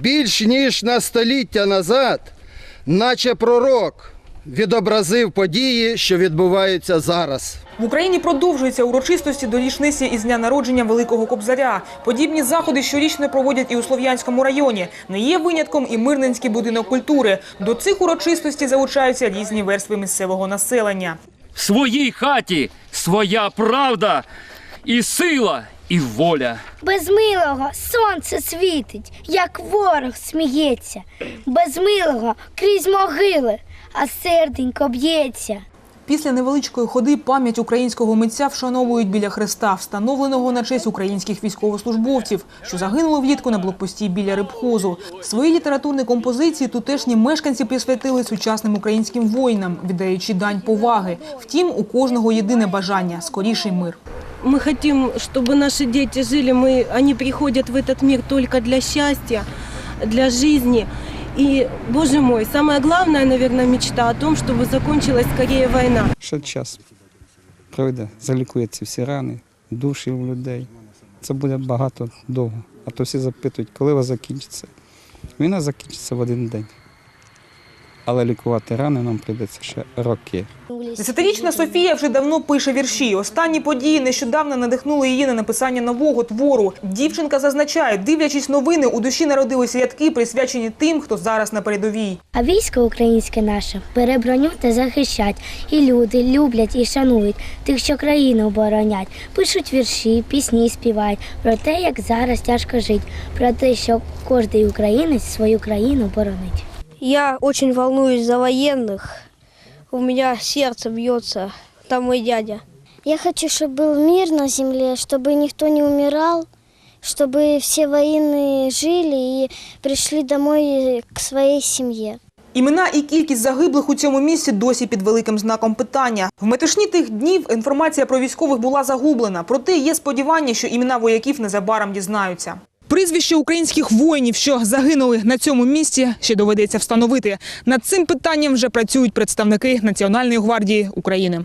Більш ніж на століття назад, наче пророк, відобразив події, що відбуваються зараз. В Україні продовжуються урочистості до річниці із дня народження Великого Кобзаря. Подібні заходи щорічно проводять і у Слов'янському районі. Не є винятком і Мирненський будинок культури. До цих урочистостей залучаються різні верстви місцевого населення. В своїй хаті своя правда і сила, і воля. Без милого сонце світить, як ворог сміється. Без милого крізь могили, а серденько б'ється. Після невеличкої ходи пам'ять українського митця вшановують біля хреста, встановленого на честь українських військовослужбовців, що загинули влітку на блокпості біля рибхозу. Свої літературні композиції тутешні мешканці присвятили сучасним українським воїнам, віддаючи дань поваги. Втім, у кожного єдине бажання скоріший мир Мы хотим, чтобы наши дети жили, мы, они приходят в этот мир только для счастья, для жизни. И, боже мой, самая главная, наверное, мечта о том, чтобы закончилась скорее война. Ще час пройде, залікуються всі рани, душі у людей. Це буде багато довго. А то всі запитують, коли вона закінчиться. Війна закінчиться в один день. Але лікувати рани нам прийдеться ще роки. Десятирічна Софія вже давно пише вірші. Останні події нещодавно надихнули її на написання нового твору. Дівчинка зазначає, дивлячись новини, у душі народилися рядки, присвячені тим, хто зараз на передовій. А військо українське наше бере броню та захищать. І люди люблять і шанують тих, що країну оборонять. Пишуть вірші, пісні співають про те, як зараз тяжко жить, про те, що кожен українець свою країну боронить. Я очень волнуюсь за военных. У меня сердце бьется. Там мой дядя. Я хочу, чтобы был мир на земле, чтобы никто не умирал, чтобы все военные жили и пришли домой к своей семье. Імена і кількість загиблих у цьому місці досі під великим знаком питання. В метушні тих днів інформація про військових була загублена. Проте є сподівання, що імена вояків незабаром дізнаються. Прізвище українських воїнів, що загинули на цьому місці, ще доведеться встановити. Над цим питанням вже працюють представники Національної гвардії України.